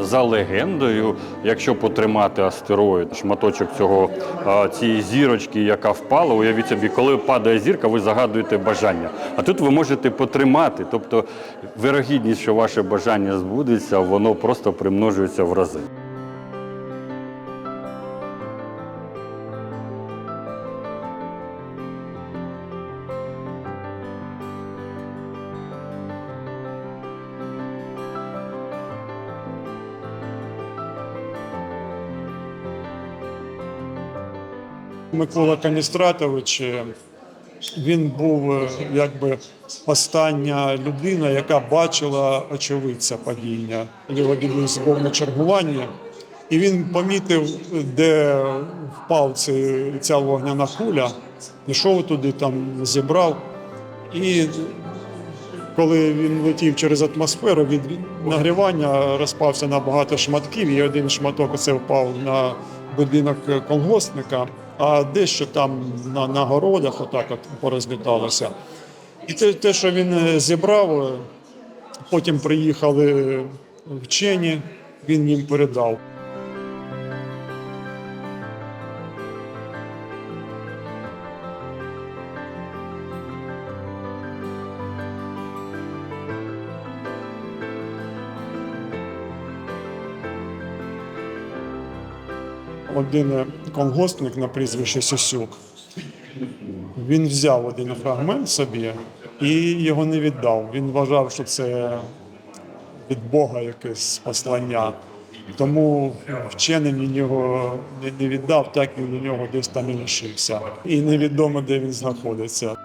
За легендою, якщо потримати астероїд, шматочок цього цієї зірочки, яка впала, уявіть собі, коли падає зірка, ви загадуєте бажання. А тут ви можете потримати. Тобто вирогідність, що ваше бажання збудеться, воно просто примножується в рази. Микола Каністратович, е, він був е, якби остання людина, яка бачила очевидця падіння. Його дідусь був на чергуванні, і він помітив, де впав ця вогняна куля, пішов туди, там зібрав. І коли він летів через атмосферу, від нагрівання розпався на багато шматків, і один шматок оце впав на будинок колгоспника, а дещо там на, на городах отак от порозліталося. І те, те, що він е, зібрав, е, потім приїхали вчені, він їм передав. Один колгоспник на прізвище Сюсюк. Він взяв один фрагмент собі і його не віддав. Він вважав, що це від Бога якесь послання. Тому вченим він його не віддав, так він у нього десь там і лишився. І невідомо, де він знаходиться.